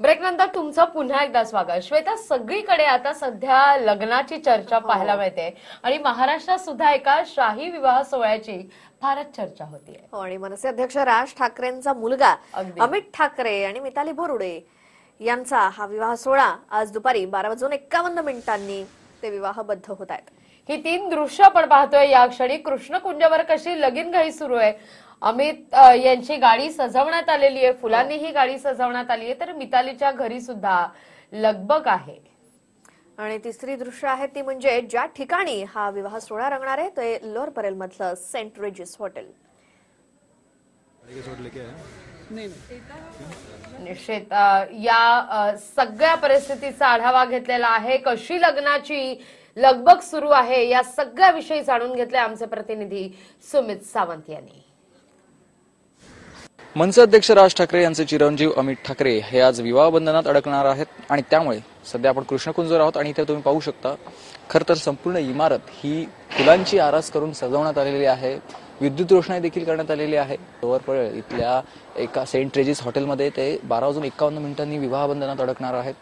ब्रेकनंतर तुमचं पुन्हा एकदा स्वागत. श्वेता सगळीकडे आता सध्या लग्नाची चर्चा पाहायला मिळते. आणि महाराष्ट्रात सुद्धा एका शाही विवाह सोहळ्याची फारच चर्चा होतीये. हो आणि मनसे अध्यक्ष राज ठाकरेंचा मुलगा. अमित ठाकरे आणि मिताली बोरुडे यांचा हा विवाह सोहळा आज दुपारी बारा वाजून एक्कावन्न मिनिटांनी ते विवाहबद्ध होत आहेत. ही तीन दृश्य आपण पाहतोय. या क्षणी कृष्णकुंजावर कशी लगीन घाई सुरू आहे? अमित यांची गाडी सजवण्यात आलेली आहे. फुलांनी ही गाडी सजवण्यात आली आहे. तर मितालीच्या घरी सुद्धा लगबग आहे. आणि तिसरी दृश्य आहेत ती म्हणजे ज्या ठिकाणी हा विवाह सोहळा रंगणार आहे ते लोअर परेल मधलं सेंट रेजिस हॉटेल. निश्चित या सगळ्या परिस्थितीचा आढावा घेतलेला आहे. कशी लग्नाची लगबग सुरू आहे या सगळ्या विषयी जाणून घेतले आमचे प्रतिनिधी सुमित सावंत यांनी. मनसे अध्यक्ष राज ठाकरे यांचे चिरंजीव अमित ठाकरे हे आज विवाह बंधनात अडकणार आहेत आणि त्यामुळे सध्या आपण कृष्णकुंजवर आहोत आणि इथे तुम्ही पाहू शकता खर तर संपूर्ण इमारत ही फुलांची आरास करून सजवण्यात आलेली आहे. विद्युत रोषणाई देखील करण्यात आलेली आहे. पळ इथल्या एका सेंट रेजिस हॉटेलमध्ये ते बारा वाजून एकावन्न मिनिटांनी विवाह बंधनात अडकणार आहेत.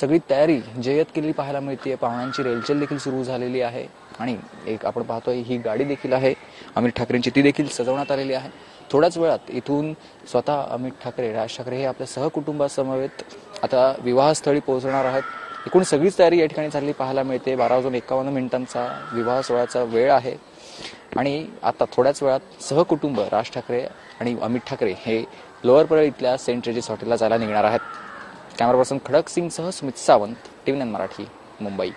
सगळी तयारी जयत केलेली पाहायला मिळते पाहुण्यांची रेलचेल देखील सुरू झालेली आहे. आणि एक आपण पाहतोय ही गाडी देखील आहे. अमित ठाकरेंची ती देखील सजवण्यात आलेली आहे. थोड्याच वेळात इथून स्वतः अमित ठाकरे राज ठाकरे हे आपल्या सहकुटुंबासमवेत आता विवाहस्थळी पोहोचणार आहेत. एकूण सगळीच तयारी या ठिकाणी झालेली पाहायला मिळते. बारा वाजून एकावन्न मिनिटांचा विवाह सोहळ्याचा वेळ आहे. आणि आता थोड्याच वेळात सहकुटुंब राज ठाकरे आणि अमित ठाकरे हे लोअर परळ इथल्या सेंट रेजिस हॉटेलला जायला निघणार आहेत. कॅमेरा पर्सन खडक सिंगसह सुमित सावंत टीव्ही मराठी मुंबई.